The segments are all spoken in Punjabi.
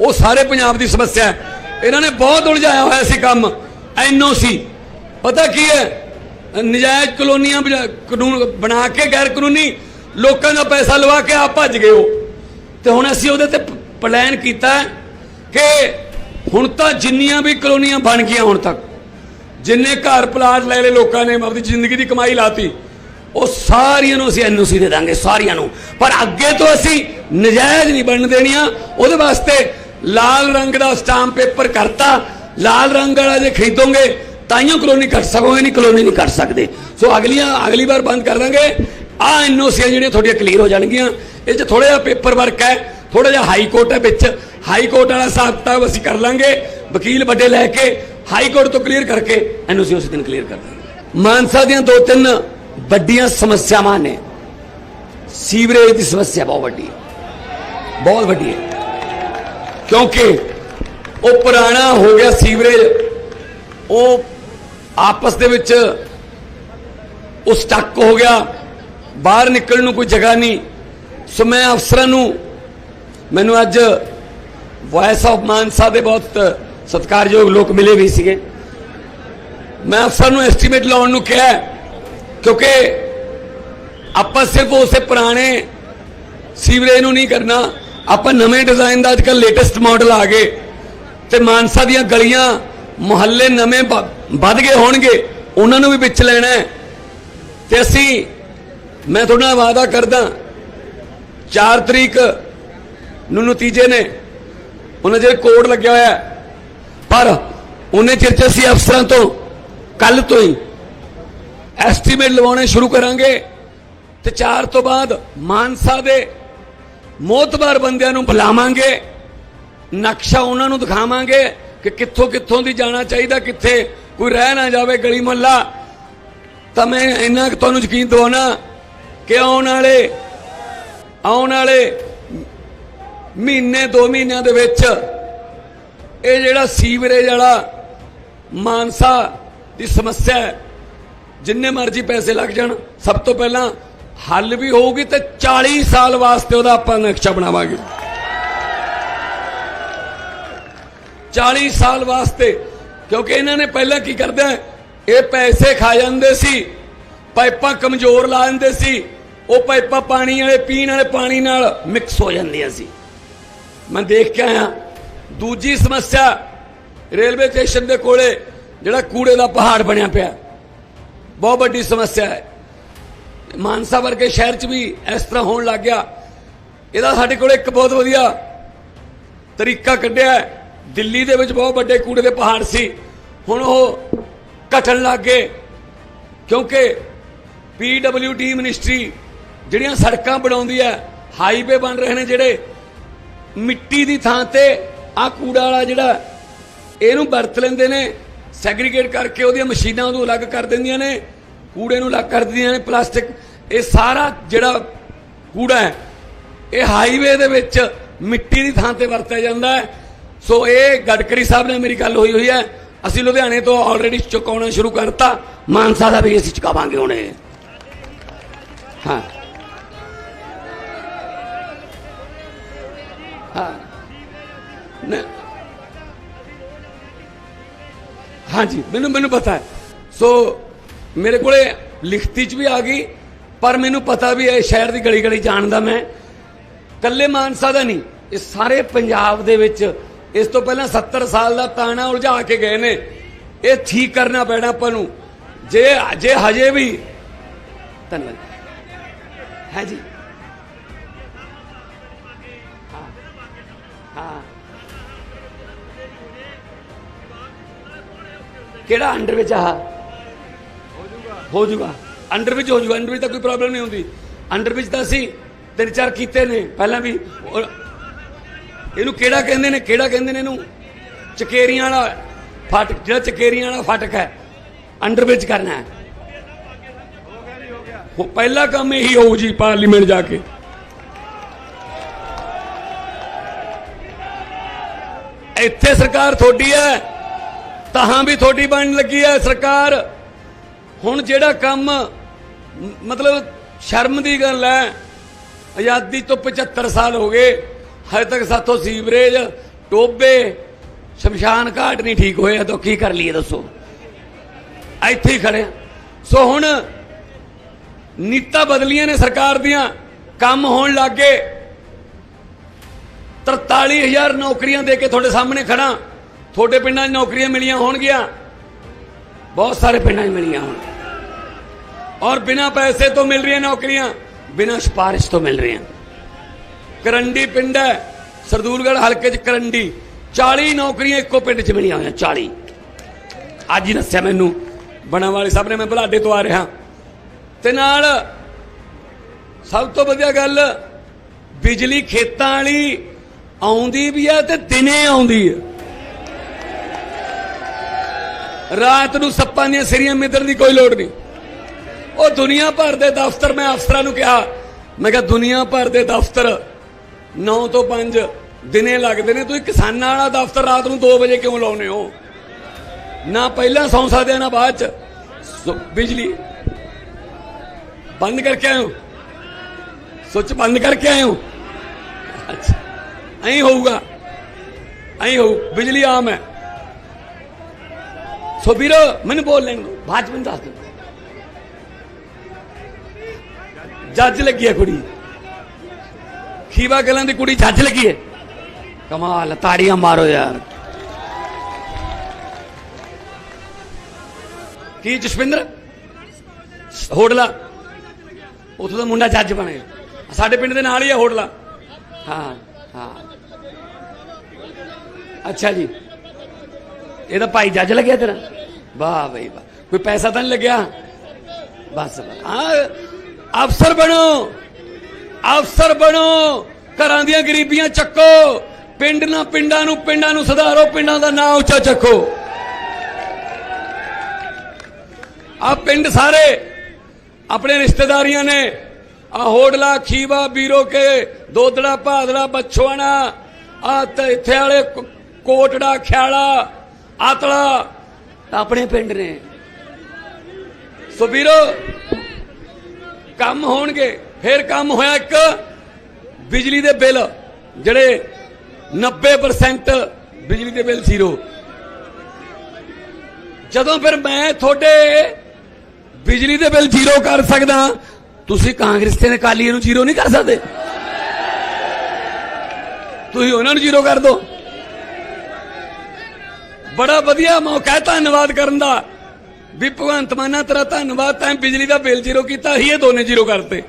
ਉਹ ਸਾਰੇ ਪੰਜਾਬ ਦੀ ਸਮੱਸਿਆ ਹੈ। ਇਹਨਾਂ ਨੇ ਬਹੁਤ ਉਲਝਾਇਆ ਹੋਇਆ ਸੀ ਕੰਮ। ਐਨਓਸੀ। ਪਤਾ ਕੀ ਹੈ? ਨਜਾਇਜ਼ ਕਲੋਨੀਆਂ ਬਣਾ- ਕਾਨੂੰਨ ਬਣਾ ਕੇ ਗੈਰ ਕਾਨੂੰਨੀ ਲੋਕਾਂ ਦਾ ਪੈਸਾ ਲਵਾ ਕੇ ਆਪ ਭੱਜ ਗਏ ਉਹ। ਤੇ ਹੁਣ ਅਸੀਂ ਉਹਦੇ ਤੇ ਪਲਾਨ ਕੀਤਾ ਕਿ ਹੁਣ ਤਾਂ ਜਿੰਨੀਆਂ ਵੀ ਕਲੋਨੀਆਂ ਬਣ ਗਈਆਂ ਹੁਣ ਤੱਕ, ਜਿੰਨੇ ਘਰ ਪਲਾਟ ਲੈ ਲਏ ਲੋਕਾਂ ਨੇ ਆਪਣੀ ਜ਼ਿੰਦਗੀ ਦੀ ਕਮਾਈ ਲਾਤੀ, ਉਹ ਸਾਰੀਆਂ ਨੂੰ ਅਸੀਂ ਐਨਓਸੀ ਦੇ ਦਾਂਗੇ, ਸਾਰੀਆਂ ਨੂੰ। ਪਰ ਅੱਗੇ ਤੋਂ ਅਸੀਂ ਨਜਾਇਜ਼ ਨਹੀਂ ਬਣਨ ਦੇਣੀਆਂ। ਉਹਦੇ ਵਾਸਤੇ ਲਾਲ ਰੰਗ ਦਾ ਸਟਾਮ ਪੇਪਰ ਕਰਤਾ, ਲਾਲ ਰੰਗ ਵਾਲਾ ਜੇ ਖਰੀਦੋਗੇ ਤਾਈਓ ਕਲੋਨੀ ਕੱਟ ਸਕੋਗੇ, ਨਹੀਂ ਕਲੋਨੀ ਨਹੀਂ ਕੱਟ ਸਕਦੇ। ਸੋ ਅਗਲੀਆਂ, ਅਗਲੀ ਵਾਰ ਬੰਦ ਕਰ ਦਾਂਗੇ। ਆ ਐਨਓਸੀਆਂ ਜਿਹੜੀਆਂ ਤੁਹਾਡੀਆਂ ਕਲੀਅਰ ਹੋ ਜਾਣਗੀਆਂ। ਇਹ 'ਚ ਥੋੜਾ ਜਿਹਾ ਪੇਪਰ ਵਰਕ ਹੈ ਥੋੜਾ ਜਿਹਾ ਹਾਈ ਕੋਰਟ ਹੈ ਵਿੱਚ। ਹਾਈ ਕੋਰਟ ਵਾਲਾ ਹਿਸਾਬ ਕਿਤਾਬ ਅਸੀਂ ਕਰ ਲਾਂਗੇ। ਵਕੀਲ ਵੱਡੇ ਲੈ ਕੇ ਹਾਈ ਕੋਰਟ ਤੋਂ ਕਲੀਅਰ ਕਰਕੇ ਐਨਓਸੀ ਉਸ ਦਿਨ ਕਲੀਅਰ ਕਰ ਦਾਂਗੇ। ਮਾਨਸਾ ਦੀਆਂ ਦੋ ਤਿੰਨ ਵੱਡੀਆਂ ਸਮੱਸਿਆਵਾਂ ਨੇ। ਸੀਵਰੇਜ ਦੀ ਸਮੱਸਿਆ ਬਹੁਤ ਵੱਡੀ ਹੈ। ਬਹੁਤ ਵੱਡੀ ਹੈ। ਕਿਉਂਕਿ ਉਹ ਪੁਰਾਣਾ ਹੋ ਗਿਆ ਸੀਵਰੇਜ, ਉਹ ਆਪਸ ਦੇ ਵਿੱਚ ਉਹ ਸਟਕ ਹੋ ਗਿਆ, ਬਾਹਰ ਨਿਕਲਣ ਨੂੰ ਕੋਈ ਜਗ੍ਹਾ ਨਹੀਂ। ਸੋ ਮੈਂ ਅਫਸਰਾਂ ਨੂੰ, ਮੈਨੂੰ ਅੱਜ ਵਾਇਸ ਆਫ ਮਾਨਸਾ ਦੇ ਬਹੁਤ ਸਤਿਕਾਰਯੋਗ ਲੋਕ ਮਿਲੇ ਵੀ ਸੀਗੇ। ਮੈਂ ਅਫਸਰ ਨੂੰ ਐਸਟੀਮੇਟ ਲਾਉਣ ਨੂੰ ਕਿਹਾ ਕਿਉਂਕਿ ਆਪਾਂ ਸਿਰਫ ਉਸੇ ਪੁਰਾਣੇ ਸੀਵਰੇਜ ਨੂੰ ਨਹੀਂ ਕਰਨਾ ਆਪਾਂ ਨਵੇਂ ਡਿਜ਼ਾਈਨ ਦਾ ਅੱਜਕੱਲ ਲੇਟੈਸਟ ਮਾਡਲ ਆ ਗਏ ਤੇ ਮਾਨਸਾ ਦੀਆਂ ਗਲੀਆਂ ਮੁਹੱਲੇ ਨਵੇਂ ਵ- ਵੱਧ ਗਏ ਹੋਣਗੇ, ਉਹਨਾਂ ਨੂੰ ਵੀ ਵਿੱਚ ਲੈਣਾ ਹੈ। ਤੇ ਅਸੀਂ, ਮੈਂ ਤੁਹਾਡੇ ਨਾਲ ਵਾਅਦਾ ਕਰਦਾ 4 ਤਰੀਕ ਨੂੰ ਨਤੀਜੇ ਨੇ, ਉਹਨਾਂ ਜਿਹੜੇ ਕੋਡ ਲੱਗਿਆ ਹੋਇਆ ਪਰ ਉਹਨੇ ਚਿਰ ਚ ਅਸੀਂ ਅਫਸਰਾਂ ਤੋਂ, ਕੱਲ ਤੋਂ ਹੀ ਐਸਟੀਮੇਟ ਲਵਾਉਣੇ ਸ਼ੁਰੂ ਕਰਾਂਗੇ ਤੇ 4 ਤੋਂ ਬਾਅਦ ਮਾਨਸਾ ਦੇ ਮੋਤਬਾਰ ਬੰਦਿਆਂ ਨੂੰ ਬੁਲਾਵਾਂਗੇ, ਨਕਸ਼ਾ ਉਹਨਾਂ ਨੂੰ ਦਿਖਾਵਾਂਗੇ ਕਿ ਕਿੱਥੋਂ ਕਿੱਥੋਂ ਦੀ ਜਾਣਾ ਚਾਹੀਦਾ, ਕਿੱਥੇ ਕੋਈ ਰਹਿ ਨਾ ਜਾਵੇ ਗਲੀ ਮੁਹੱਲਾ। ਤਾਂ ਮੈਂ ਇੰਨਾ ਕੁ ਤੁਹਾਨੂੰ ਯਕੀਨ ਦਿਵਾਉਣਾ ਕਿ ਆਉਣ ਵਾਲੇ ਆਉਣ ਵਾਲੇ ਮਹੀਨੇ, ਦੋ ਮਹੀਨਿਆਂ ਦੇ ਵਿੱਚ ਇਹ ਜਿਹੜਾ ਸੀਵਰੇਜ ਵਾਲਾ ਮਾਨਸਾ ਦੀ ਸਮੱਸਿਆ ਜਿੰਨੇ ਮਰਜ਼ੀ ਪੈਸੇ ਲੱਗ ਜਾਣ, ਸਭ ਤੋਂ ਪਹਿਲਾਂ ਹੱਲ ਵੀ ਹੋਊਗੀ ਤੇ 40 ਸਾਲ ਵਾਸਤੇ ਉਹਦਾ ਆਪਾਂ ਨਕਸ਼ਾ ਬਣਾਵਾਂਗੇ। 40 ਸਾਲ ਵਾਸਤੇ, ਕਿਉਂਕਿ ਇਹਨਾਂ ਨੇ ਪਹਿਲਾਂ ਕੀ ਕਰਦੇ ਇਹ ਪੈਸੇ ਖਾ ਜਾਂਦੇ ਸੀ, ਪਾਈਪਾਂ ਕਮਜ਼ੋਰ ਲਾ ਦਿੰਦੇ ਸੀ, ਉਹ ਪਾਈਪਾਂ ਪਾਣੀ ਵਾਲੇ, ਪੀਣ ਵਾਲੇ ਪਾਣੀ ਨਾਲ ਮਿਕਸ ਹੋ ਜਾਂਦੀਆਂ ਸੀ। ਮੈਂ ਦੇਖ ਕੇ ਆਇਆ। ਦੂਜੀ ਸਮੱਸਿਆ ਰੇਲਵੇ ਸਟੇਸ਼ਨ ਦੇ ਕੋਲੇ ਜਿਹੜਾ ਕੂੜੇ ਦਾ ਪਹਾੜ ਬਣਿਆ ਪਿਆ। ਬਹੁਤ ਵੱਡੀ ਸਮੱਸਿਆ ਹੈ। ਮਾਨਸਾ ਵਰਗੇ ਸ਼ਹਿਰ 'ਚ ਵੀ ਇਸ ਤਰ੍ਹਾਂ ਹੋਣ ਲੱਗ ਗਿਆ। ਇਹਦਾ ਸਾਡੇ ਕੋਲ ਇੱਕ ਬਹੁਤ ਵਧੀਆ ਤਰੀਕਾ ਕੱਢਿਆ ਦਿੱਲੀ ਦੇ ਵਿੱਚ ਬਹੁਤ ਵੱਡੇ ਕੂੜੇ ਦੇ ਪਹਾੜ ਸੀ। ਹੁਣ ਉਹ ਘਟਣ ਲੱਗ ਗਏ। ਕਿਉਂਕਿ ਪੀਡਬਲਯੂਡੀ ਮਿਨਿਸਟਰੀ ਜਿਹੜੀਆਂ ਸੜਕਾਂ ਬਣਾਉਂਦੀ ਹੈ, ਹਾਈਵੇ ਬਣ ਰਹੇ ਨੇ ਜਿਹੜੇ, ਮਿੱਟੀ ਦੀ ਥਾਂ ਤੇ ਆ ਕੂੜਾ ਵਾਲਾ ਜਿਹੜਾ, ਇਹਨੂੰ ਵਰਤ ਲੈਂਦੇ ਨੇ, ਸੈਗਰੀਗੇਟ ਕਰਕੇ ਉਹਦੀਆਂ ਮਸ਼ੀਨਾਂ ਉਹਨੂੰ ਅਲੱਗ ਕਰ ਦਿੰਦੀਆਂ ਨੇ। ਕੂੜੇ ਨੂੰ ਲੱਗ ਕਰ ਦਿੰਦੀਆਂ ਨੇ ਪਲਾਸਟਿਕ। ਇਹ ਸਾਰਾ ਜਿਹੜਾ ਕੂੜਾ ਹੈ, ਇਹ ਹਾਈਵੇ ਦੇ ਵਿੱਚ ਮਿੱਟੀ ਦੀ ਥਾਂ ਤੇ ਵਰਤਿਆ ਜਾਂਦਾ ਹੈ। ਸੋ ਇਹ ਗਡਕਰੀ ਸਾਹਿਬ ਨਾਲ ਮੇਰੀ ਗੱਲ ਹੋਈ ਹੋਈ ਹੈ। ਅਸੀਂ ਲੁਧਿਆਣੇ ਤੋਂ ਆਲਰੇਡੀ ਚੁਕਾਉਣਾ ਸ਼ੁਰੂ ਕਰਤਾ। ਮਾਨਸਾ ਦਾ ਵੀ ਅਸੀਂ ਚੁਕਾਵਾਂਗੇ ਹੁਣੇ। ਹਾਂ। ਹਾਂ। ਹਾਂਜੀ, ਮੈਨੂੰ ਮੈਨੂੰ ਪਤਾ ਹੈ। ਸੋ ਮੇਰੇ ਕੋਲੇ ਲਿਖਤੀ ਚ ਵੀ ਆ ਗਈ, ਪਰ ਮੈਨੂੰ ਪਤਾ ਵੀ ਹੈ ਸ਼ਹਿਰ ਦੀ ਗਲੀ ਗਲੀ ਜਾਣਦਾ ਮੈਂ। ਕੱਲੇ ਮਾਨਸਾ ਦਾ ਨਹੀਂ, ਇਹ ਸਾਰੇ ਪੰਜਾਬ ਦੇ ਵਿੱਚ ਇਸ ਤੋਂ ਪਹਿਲਾਂ 70 ਸਾਲ ਦਾ ਤਾਣਾ ਉਲਝਾ ਕੇ ਗਏ ਨੇ। ਇਹ ਠੀਕ ਕਰਨਾ ਪੈਣਾ ਆਪਾਂ ਨੂੰ। ਜੇ ਜੇ ਹਜੇ ਵੀ ਧੰਨਵਾਦ। ਹੈ ਜੀ? ਹਾਂ। ਕਿਹੜਾ ਅੰਡਰ ਵਿੱਚ ਆ? ਹੋ ਜਾਊਗਾ ਅੰਡਰ ਵਿੱਚ ਹੋ ਜਾਊਗਾ ਅੰਡਰ ਵਿੱਚ ਤਾਂ ਕੋਈ ਪ੍ਰੋਬਲਮ ਨਹੀਂ ਹੁੰਦੀ। ਅੰਡਰ ਵਿੱਚ ਤਾਂ ਅਸੀਂ ਤਿੰਨ ਚਾਰ ਕੀਤੇ ਨੇ। ਪਹਿਲਾਂ ਵੀ ਇਹਨੂੰ ਕਿਹੜਾ ਕਹਿੰਦੇ ਨੇ, ਕਿਹੜਾ ਕਹਿੰਦੇ ਨੇ ਇਹਨੂੰ? ਚਕੇਰੀਆਂ ਵਾਲਾ ਫਾਟਕ, ਜਿਹੜਾ ਚਕੇਰੀਆਂ ਵਾਲਾ ਫਾਟਕ ਹੈ, ਅੰਡਰ ਵਿੱਚ ਕਰਨਾ ਹੈ। ਉਹ ਪਹਿਲਾ ਕੰਮ ਇਹੀ ਹੋਊ ਜੀ ਪਾਰਲੀਮੈਂਟ ਜਾ ਕੇ। ਇੱਥੇ ਸਰਕਾਰ ਤੁਹਾਡੀ ਹੈ ਤਹਾਂ ਵੀ ਤੁਹਾਡੀ ਬਣਨ ਲੱਗੀ ਹੈ ਸਰਕਾਰ। ਹੁਣ ਜਿਹੜਾ ਕੰਮ, ਮਤਲਬ ਸ਼ਰਮ ਦੀ ਗੱਲ ਹੈ, ਆਜ਼ਾਦੀ ਤੋਂ 75 ਸਾਲ ਹੋ ਗਏ, ਹਜੇ ਤੱਕ ਸਾਥੋਂ ਸੀਵਰੇਜ, ਟੋਬੇ, ਸ਼ਮਸ਼ਾਨ ਘਾਟ ਨਹੀਂ ਠੀਕ ਹੋਇਆ ਤਾਂ ਕੀ ਕਰ ਲਈਏ ਦੱਸੋ? ਇੱਥੇ ਹੀ ਖੜੇ ਹਾਂ। ਸੋ ਹੁਣ ਨੀਤਾਂ ਬਦਲੀਆਂ ਨੇ ਸਰਕਾਰ ਦੀਆਂ, ਕੰਮ ਹੋਣ ਲੱਗੇ 43000 ਨੌਕਰੀਆਂ ਦੇ ਕੇ ਤੁਹਾਡੇ ਸਾਹਮਣੇ ਖੜਾ ਤੁਹਾਡੇ ਪਿੰਡਾਂ 'ਚ ਨੌਕਰੀਆਂ ਮਿਲੀਆਂ ਹੋਣਗੀਆਂ। ਬਹੁਤ ਸਾਰੇ ਪਿੰਡਾਂ 'ਚ ਮਿਲੀਆਂ ਹੋਣ ਔਰ ਬਿਨਾਂ ਪੈਸੇ ਤੋਂ ਮਿਲ ਰਹੀਆਂ ਨੌਕਰੀਆਂ ਬਿਨਾਂ ਸਿਫਾਰਿਸ਼ ਤੋਂ ਮਿਲ ਰਹੀਆਂ ਕਰੰਡੀ ਪਿੰਡ ਹੈ ਸਰਦੂਲਗੜ੍ਹ ਹਲਕੇ 'ਚ ਕਰੰਡੀ 40 ਨੌਕਰੀਆਂ ਇੱਕੋ ਪਿੰਡ 'ਚ ਮਿਲੀਆਂ ਹੋਈਆਂ 40 ਅੱਜ ਹੀ ਦੱਸਿਆ ਮੈਨੂੰ ਬਣਾ ਵਾਲੇ ਸਾਹਿਬ ਨੇ ਮੈਂ ਬੁਲਾਡੇ ਤੋਂ ਆ ਰਿਹਾ ਤੇ ਨਾਲ ਸਭ ਤੋਂ ਵਧੀਆ ਗੱਲ ਬਿਜਲੀ ਖੇਤਾਂ ਵਾਲੀ ਆਉਂਦੀ ਵੀ ਹੈ ਤੇ ਦਿਨੇ ਆਉਂਦੀ ਹੈ ਰਾਤ ਨੂੰ ਸੱਪਾਂ ਦੀਆਂ ਸਿਰੀਆਂ ਮਿੱਧਣ ਦੀ ਕੋਈ ਲੋੜ ਨਹੀਂ ਉਹ ਦੁਨੀਆ ਭਰ ਦੇ ਦਫ਼ਤਰ, ਮੈਂ ਅਫਸਰਾਂ ਨੂੰ ਕਿਹਾ, ਮੈਂ ਕਿਹਾ, ਦੁਨੀਆ ਭਰ ਦੇ ਦਫ਼ਤਰ 9 ਤੋਂ 5 ਦਿਨੇ ਲੱਗਦੇ ਨੇ। ਤੁਸੀਂ ਕਿਸਾਨਾਂ ਵਾਲਾ ਦਫ਼ਤਰ ਰਾਤ ਨੂੰ 2 ਵਜੇ ਕਿਉਂ ਲਾਉਨੇ ਹੋ? ਨਾ ਪਹਿਲਾਂ ਸੌਂ ਸਕਦੇ, ਨਾ ਬਾਅਦ ਚ। ਬਿਜਲੀ ਬੰਦ ਕਰਕੇ ਆਇਓ। ਸੁੱਚ ਬੰਦ ਕਰਕੇ ਆਇਓ। ਅੱਛਾ, ਐਂ ਹੋਊਗਾ। ਐਂ ਹੋਊ, ਬਿਜਲੀ ਆਮ ਹੈ। ਸੋ ਵੀਰੋ, ਮੈਨੂੰ ਬੋਲ ਲੈਣ ਦਿਓ। ਬਾਅਦ ਚ ਮੈਨੂੰ ਦੱਸ ਦਿੰਦਾ ਜੱਜ ਲੱਗੀ ਹੈ ਕੁੜੀ। ਖੀਵਾ ਗਲਾਂ ਦੀ ਕੁੜੀ ਜੱਜ ਲੱਗੀ ਹੈ। ਕਮਾਲ, ਤਾੜੀਆਂ ਮਾਰੋ ਯਾਰ। ਕੀ ਜਸਵਿੰਦਰ? ਹੋਟਲਾ। ਉਥੋਂ ਦਾ ਮੁੰਡਾ ਜੱਜ ਬਣਿਆ ਸਾਡੇ ਪਿੰਡ ਦੇ ਨਾਲ ਹੀ ਹੈ ਹੋਟਲਾ। ਹਾਂ ਹਾਂ। ਅੱਛਾ ਜੀ। ਇਹਦਾ ਭਾਈ ਜੱਜ ਲੱਗਿਆ ਤੇਰਾ? ਵਾਹ ਬਈ ਵਾਹ। ਕੋਈ ਪੈਸਾ ਤਾਂ ਨਹੀਂ ਲੱਗਿਆ? ਬਸ ਬਸ। ਹਾਂ। ਅਫਸਰ ਬਣੋ। ਅਫਸਰ ਬਣੋ। ਘਰਾਂ ਦੀਆਂ ਗਰੀਬੀਆਂ ਚੱਕੋ। ਪਿੰਡ ਨਾ ਪਿੰਡਾਂ ਨੂੰ ਪਿੰਡਾਂ ਨੂੰ ਸੁਧਾਰੋ। ਪਿੰਡਾਂ ਦਾ ਨਾਂ ਉੱਚਾ ਚੱਕੋ। ਆ ਪਿੰਡ ਸਾਰੇ ਆਪਣੇ ਰਿਸ਼ਤੇਦਾਰੀਆਂ ਨੇ। ਆ ਹੋੜਲਾ ਖੀਵਾ ਬੀਰੋ ਕੇ ਦੋਦੜਾ ਭਾਦੜਾ ਬਛਵਾਣਾ ਆ ਤੇ ਇੱਥੇ ਵਾਲੇ ਕੋਟੜਾ, ਖਿਆਲਾ, ਆਤਲਾ ਆਪਣੇ ਪਿੰਡ ਨੇ। ਸੋ ਵੀਰੋ ਕੰਮ ਹੋਣਗੇ, ਫਿਰ ਕੰਮ ਹੋਇਆ ਇੱਕ ਬਿਜਲੀ ਦੇ ਬਿੱਲ, ਜਿਹੜੇ 90% ਬਿਜਲੀ ਦੇ ਬਿੱਲ ਜ਼ੀਰੋ। ਜਦੋਂ ਫਿਰ ਮੈਂ ਤੁਹਾਡੇ ਬਿਜਲੀ ਦੇ ਬਿੱਲ ਜ਼ੀਰੋ ਕਰ ਸਕਦਾ, ਤੁਸੀਂ ਕਾਂਗਰਸ ਤੇ ਅਕਾਲੀ ਨੂੰ ਜ਼ੀਰੋ ਨਹੀਂ ਕਰ ਸਕਦੇ। ਤੁਸੀਂ ਉਹਨਾਂ ਨੂੰ ਜ਼ੀਰੋ ਕਰ ਦਿਓ ਬੜਾ ਵਧੀਆ ਮੌਕਾ ਹੈ ਧੰਨਵਾਦ ਕਰਨ ਦਾ। ਵੀ ਭਗਵੰਤ ਮਾਨਾ ਤੇਰਾ ਧੰਨਵਾਦ ਤੈਂ ਬਿਜਲੀ ਦਾ ਬਿੱਲ ਜ਼ੀਰੋ ਕੀਤਾ ਹੀ ਇਹ ਦੋਨੇ ਜ਼ੀਰੋ ਕਰਤੇ।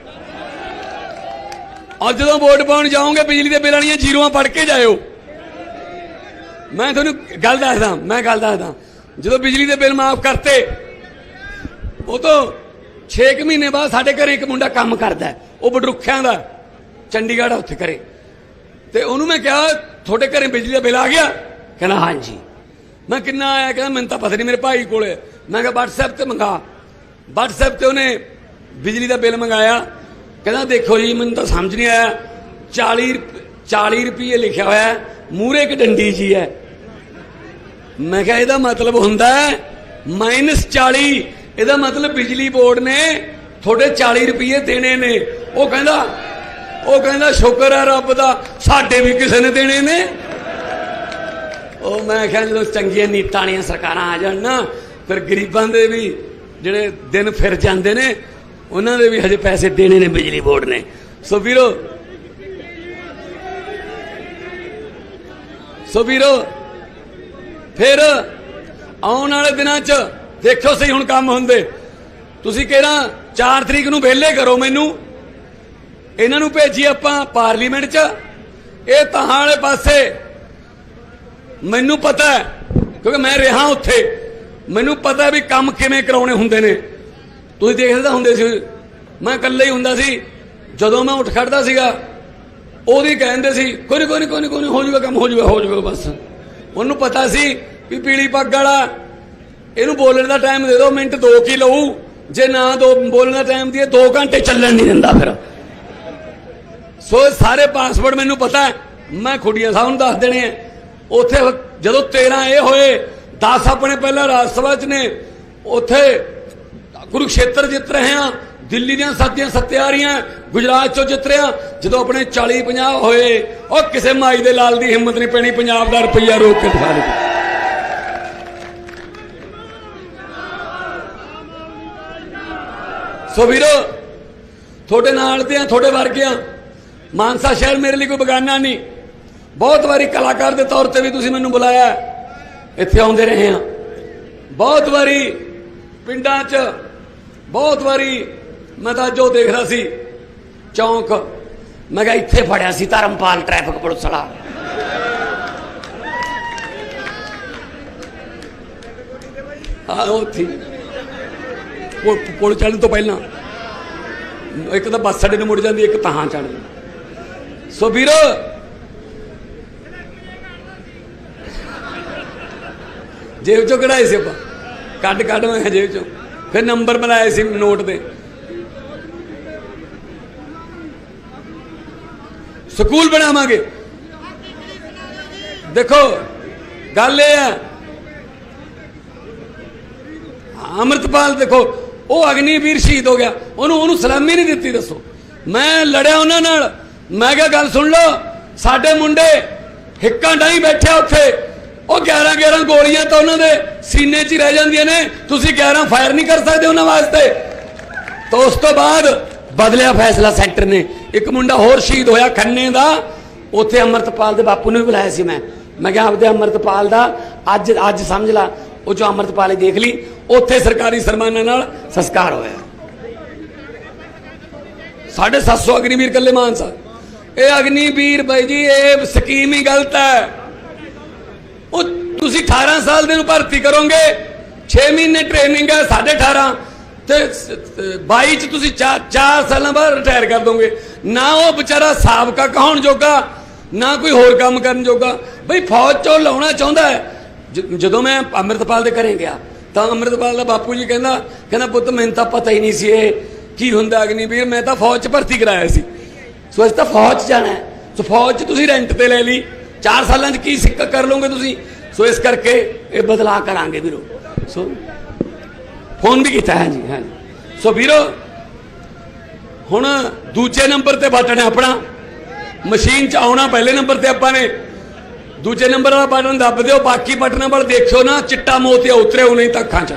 ਔਰ ਜਦੋਂ ਵੋਟ ਪਾਉਣ ਜਾਓਗੇ, ਬਿਜਲੀ ਦੇ ਬਿੱਲ ਵਾਲੀਆਂ ਜ਼ੀਰੋਆਂ ਪੜ ਕੇ ਜਾਇਓ। ਮੈਂ ਤੁਹਾਨੂੰ ਗੱਲ ਦੱਸਦਾ, ਮੈਂ ਗੱਲ ਦੱਸਦਾ। ਜਦੋਂ ਬਿਜਲੀ ਦੇ ਬਿੱਲ ਮਾਫ ਕਰਤੇ, ਉਹ ਤੋਂ 6 ਮਹੀਨੇ ਬਾਅਦ ਸਾਡੇ ਘਰੇ ਇੱਕ ਮੁੰਡਾ ਕੰਮ ਕਰਦਾ ਉਹ ਬਡਰੁੱਖਿਆਂ ਦਾ, ਚੰਡੀਗੜ੍ਹ ਉੱਥੇ ਕਰੇ ਤੇ ਉਹਨੂੰ ਮੈਂ ਕਿਹਾ, ਤੁਹਾਡੇ ਘਰੇ ਬਿਜਲੀ ਦਾ ਬਿੱਲ ਆ ਗਿਆ? ਕਹਿੰਦਾ, ਹਾਂਜੀ। ਮੈਂ ਕਿੰਨਾ ਆਇਆ, ਕਹਿੰਦਾ, ਮੈਨੂੰ ਤਾਂ ਪਤਾ ਨਹੀਂ ਮੇਰੇ ਭਾਈ ਕੋਲੇ ਮੈਂ ਕਿਹਾ, WhatsApp ਤੇ ਮੰਗਾ। WhatsApp ਤੇ ਉਹਨੇ ਬਿਜਲੀ ਦਾ ਬਿੱਲ ਮੰਗਾਇਆ। ਕਹਿੰਦਾ, ਦੇਖੋ ਜੀ, ਮੈਨੂੰ ਤਾਂ ਸਮਝ ਨਹੀਂ ਆਇਆ। 40 ਰੁਪ- 40 ਰੁਪਏ ਲਿਖਿਆ ਹੋਇਆ ਹੈ। ਮੂਰੇ ਇੱਕ ਡੰਡੀ ਜੀ ਹੈ। ਮੈਂ ਕਿਹਾ, ਇਹਦਾ ਮਤਲਬ ਹੁੰਦਾ ਹੈ 40 ਇਹਦਾ ਮਤਲਬ ਬਿਜਲੀ ਬੋਰਡ ਨੇ ਤੁਹਾਡੇ 40 ਰੁਪਏ ਦੇਣੇ ਨੇ। ਉਹ ਕਹਿੰਦਾ ਉਹ ਕਹਿੰਦਾ, ਸ਼ੁਕਰ ਹੈ ਰੱਬ ਦਾ, ਸਾਡੇ ਵੀ ਕਿਸੇ ਨੇ ਦੇਣੇ ਨੇ। ਉਹ ਮੈਂ ਕਿਹਾ, ਜਦੋਂ ਚੰਗੀਆਂ ਨੀਤਾਂ ਵਾਲੀਆਂ ਸਰਕਾਰਾਂ ਆ ਜਾਣ ਨਾ ਫਿਰ ਗਰੀਬਾਂ ਦੇ ਵੀ ਜਿਹੜੇ ਦਿਨ ਫਿਰ ਜਾਂਦੇ ਨੇ, ਉਹਨਾਂ ਦੇ ਵੀ ਹਜੇ ਪੈਸੇ ਦੇਣੇ ਨੇ ਬਿਜਲੀ ਬੋਰਡ ਨੇ। ਸੋ ਵੀਰੋ ਸੋ ਵੀਰੋ, ਫਿਰ ਆਉਣ ਵਾਲੇ ਦਿਨਾਂ 'ਚ ਦੇਖਿਓ ਸਹੀ ਹੁਣ ਕੰਮ ਹੁੰਦੇ। ਤੁਸੀਂ ਕਿਹੜਾ 4 ਤਰੀਕ ਨੂੰ ਵਿਹਲੇ ਕਰੋ ਮੈਨੂੰ। ਇਹਨਾਂ ਨੂੰ ਭੇਜੀ ਆਪਾਂ ਪਾਰਲੀਮੈਂਟ 'ਚ। ਇਹ ਤਾਂ ਵਾਲੇ ਪਾਸੇ ਮੈਨੂੰ ਪਤਾ ਕਿਉਂਕਿ ਮੈਂ ਰਿਹਾ ਉੱਥੇ। ਮੈਨੂੰ ਪਤਾ ਵੀ ਕੰਮ ਕਿਵੇਂ ਕਰਾਉਣੇ ਹੁੰਦੇ ਨੇ। ਤੁਸੀਂ ਦੇਖਦੇ ਤਾਂ ਹੁੰਦੇ ਸੀ। ਮੈਂ ਇਕੱਲਾ ਹੀ ਹੁੰਦਾ ਸੀ। ਜਦੋਂ ਮੈਂ ਉੱਠ ਖੜਦਾ ਸੀਗਾ ਉਹਦੀ ਕਹਿੰਦੇ ਸੀ ਕੋਈ ਨੀ, ਕੋਈ ਨੀ, ਕੋਈ ਨੀ, ਹੋ ਜਾਊਗਾ ਕੰਮ ਹੋ ਜਾਊਗਾ ਹੋ ਜਾਊਗਾ ਬਸ। ਉਹਨੂੰ ਪਤਾ ਸੀ ਵੀ ਪੀਲੀ ਪੱਗ ਵਾਲਾ ਇਹਨੂੰ ਬੋਲਣ ਦਾ ਟਾਈਮ ਦੇ ਦਿਓ ਮਿੰਟ ਦੋ ਕੀ ਲਊ। ਜੇ ਨਾ ਦੋ ਬੋਲਣ ਦਾ ਟਾਈਮ ਦੀਏ 2 ਘੰਟੇ ਚੱਲਣ ਨਹੀਂ ਦਿੰਦਾ ਫਿਰ। ਸੋ ਇਹ ਸਾਰੇ ਪਾਸਵਰਡ ਮੈਨੂੰ ਪਤਾ ਮੈਂ ਖੁੱਡੀਆਂ ਸਾਹਿਬ ਨੂੰ ਦੱਸ ਦੇਣੇ ਆ ਉੱਥੇ ਜਦੋਂ 13 ਇਹ ਹੋਏ 10 ਆਪਣੇ ਪਹਿਲਾਂ ਰਾਜ ਸਭਾ ਚ ਨੇ। ਉੱਥੇ ਕੁਰੂਕਸ਼ੇਤਰ ਜਿੱਤ ਰਹੇ ਆ ਦਿੱਲੀ ਦੀਆਂ ਸਾਥੀਆਂ ਸੱਤਿਆਰੀਆਂ ਗੁਜਰਾਤ ਚੋਂ ਜਿੱਤ ਰਿਆ ਜਦੋਂ ਆਪਣੇ 40 50 ਹੋਏ, ਉਹ ਕਿਸੇ ਮਾਈ ਦੇ ਲਾਲ ਦੀ ਹਿੰਮਤ ਨਹੀਂ ਪੈਣੀ, ਪੰਜਾਬ ਦਾ ਰੁਪਈਆ ਰੋਕ ਕੇ ਦਿਖਾ ਦੇ ਸੋ ਵੀਰੋ, ਤੁਹਾਡੇ ਨਾਲ ਤੇ ਆ ਤੁਹਾਡੇ ਵਰਗੇ ਆ ਮਾਨਸਾ ਸ਼ਹਿਰ ਮੇਰੇ ਲਈ ਕੋਈ ਬਗਾਨਾ ਨਹੀਂ। ਬਹੁਤ ਵਾਰੀ ਕਲਾਕਾਰ ਦੇ ਤੌਰ ਤੇ ਵੀ ਤੁਸੀਂ ਮੈਨੂੰ ਬੁਲਾਇਆ। ਇੱਥੇ ਆਉਂਦੇ ਰਹੇ ਆ ਬਹੁਤ ਵਾਰੀ ਪਿੰਡਾਂ 'ਚ, ਬਹੁਤ ਵਾਰੀ ਮੈਂ ਤਾਂ ਜੋ ਦੇਖਦਾ ਸੀ, ਚੌਂਕ। ਮੈਂ ਕਿਹਾ ਇੱਥੇ ਫੜਿਆ ਸੀ ਧਰਮਪਾਲ ਟ੍ਰੈਫਿਕ ਪੁਲਿਸ ਵਾਲਾ। ਆ ਉੱਥੇ। ਪੁਲ ਪੁਲ ਚੜ੍ਹਨ ਤੋਂ ਪਹਿਲਾਂ। ਇੱਕ ਤਾਂ ਬੱਸ ਸਾਡੇ ਨੂੰ ਮੁੜ ਜਾਂਦੀ, ਇੱਕ ਤਾਂ ਚੜ੍ਹਦੀ ਸੋ ਵੀਰੋ ਜੇਬ ਚੋਂ ਕਢਾਏ ਸੀ ਆਪਾਂ। ਕੱਢ ਕੱਢ ਮੈਂ ਜੇਬ ਚੋਂ। ਫਿਰ ਨੰਬਰ ਬਣਾਏ ਸੀ ਨੋਟ ਦੇ ਸਕੂਲ ਬਣਾਵਾਂਗੇ। ਦੇਖੋ, ਗੱਲ ਇਹ ਹੈ। ਅਮਰਤਪਾਲ ਦੇਖੋ, ਉਹ ਅਗਨੀਵੀਰ ਸ਼ਹੀਦ ਹੋ ਗਿਆ। ਉਹਨੂੰ ਉਹਨੂੰ ਸਲਾਮੀ ਨਹੀਂ ਦਿੱਤੀ, ਦੱਸੋ। ਮੈਂ ਲੜਿਆ ਉਹਨਾਂ ਨਾਲ। ਮੈਂ ਕਿਹਾ, ਗੱਲ ਸੁਣ ਲਓ। ਸਾਡੇ ਮੁੰਡੇ ਹਿੱਕਾਂ ਡਾਈ ਬੈਠਿਆ ਉੱਥੇ। ਉਹ 11 11 ਗੋਲੀਆਂ ਤਾਂ ਉਹਨਾਂ ਦੇ ਸੀਨੇ 'ਚ ਹੀ ਰਹਿ ਜਾਂਦੀਆਂ ਨੇ। ਤੁਸੀਂ 11 ਫਾਇਰ ਨਹੀਂ ਕਰ ਸਕਦੇ ਉਹਨਾਂ ਵਾਸਤੇ। ਤਾਂ ਉਸ ਤੋਂ ਬਾਅਦ ਬਦਲਿਆ ਫੈਸਲਾ ਸੈਂਟਰ ਨੇ। ਇੱਕ ਮੁੰਡਾ ਹੋਰ ਸ਼ਹੀਦ ਹੋਇਆ ਖੰਨੇ ਦਾ। ਉੱਥੇ ਅਮਰਤਪਾਲ ਦੇ ਬਾਪੂ ਨੂੰ ਬੁਲਾਇਆ ਸੀ ਮੈਂ। ਮੈਂ ਕਿਹਾ ਆਪਦੇ ਅਮਰਤਪਾਲ ਦਾ ਅੱਜ ਅੱਜ ਸਮਝ ਲਾ। ਉਹ ਜੋ ਅਮਰਤਪਾਲ ਦੇਖ ਲਈ। ਉੱਥੇ ਸਰਕਾਰੀ ਸਨਮਾਨਾਂ ਨਾਲ ਸੰਸਕਾਰ ਹੋਇਆ। 750 ਅਗਨੀਵੀਰ ਕੱਲੇ ਮਾਨਸਾ। ਇਹ ਅਗਨੀਵੀਰ ਬਾਈ ਜੀ, ਇਹ ਸਕੀਮ ਹੀ ਗਲਤ ਹੈ। ਤੁਸੀਂ 18 ਸਾਲ ਦੇ ਨੂੰ ਭਰਤੀ ਕਰੋਗੇ। 6 ਮਹੀਨੇ ਟ੍ਰੇਨਿੰਗ ਹੈ 18.5 ਤੇ 22 ਚ ਤੁਸੀਂ 4 ਸਾਲਾਂ ਬਾਅਦ ਰਿਟਾਇਰ ਕਰ ਦੋਗੇ। ਨਾ ਉਹ ਵਿਚਾਰਾ ਸਾਬਕਾ ਕਹਾਉਣ ਜੋਗਾ, ਨਾ ਕੋਈ ਹੋਰ ਕੰਮ ਕਰਨ ਜੋਗਾ। ਬਈ ਫੌਜ ਚੋਂ ਲਾਉਣਾ ਚਾਹੁੰਦਾ ਹੈ। ਜਦੋਂ ਮੈਂ ਅੰਮ੍ਰਿਤਪਾਲ ਦੇ ਘਰੇ ਗਿਆ, ਤਾਂ ਅੰਮ੍ਰਿਤਪਾਲ ਦਾ ਬਾਪੂ ਜੀ ਕਹਿੰਦਾ ਕਹਿੰਦਾ, ਪੁੱਤ, ਮੈਨੂੰ ਤਾਂ ਪਤਾ ਹੀ ਨਹੀਂ ਸੀ ਇਹ ਕੀ ਹੁੰਦਾ ਅਗਨੀਵੀਰ ਮੈਂ ਤਾਂ ਫੌਜ ਚ ਭਰਤੀ ਕਰਾਇਆ ਸੀ। ਸੋ ਅਸੀਂ ਤਾਂ ਫੌਜ 'ਚ ਜਾਣਾ ਸੋ ਫੌਜ 'ਚ ਤੁਸੀਂ ਰੈਂਟ ਤੇ ਲੈ ਲਈ। 4 ਸਾਲਾਂ 'ਚ ਕੀ ਸਿੱਕਾ ਕਰ ਲਓਗੇ ਤੁਸੀਂ? ਸੋ ਇਸ ਕਰਕੇ ਇਹ ਬਦਲਾਅ ਕਰਾਂਗੇ ਵੀਰੋ। ਸੋ ਫੋਨ ਵੀ ਕੀਤਾ ਹੈ ਜੀ, ਹਾਂ ਸੋ ਵੀਰੋ, ਹੁਣ ਦੂਜੇ ਨੰਬਰ ਤੇ ਬਟਨ ਹੈ ਆਪਣਾ। ਮਸ਼ੀਨ 'ਚ ਆਉਣਾ ਪਹਿਲੇ ਨੰਬਰ ਤੇ ਆਪਾਂ ਨੇ। ਦੂਜੇ ਨੰਬਰ ਵਾਲਾ ਬਟਨ ਦੱਬ ਦਿਓ, ਬਾਕੀ ਬਟਨਾਂ ਵੱਲ ਦੇਖਿਓ ਨਾ, ਚਿੱਟਾ ਮੋਤੀਆ ਉਤਰਿਓ ਨਹੀਂ ਤਾਂ ਅੱਖਾਂ 'ਚ।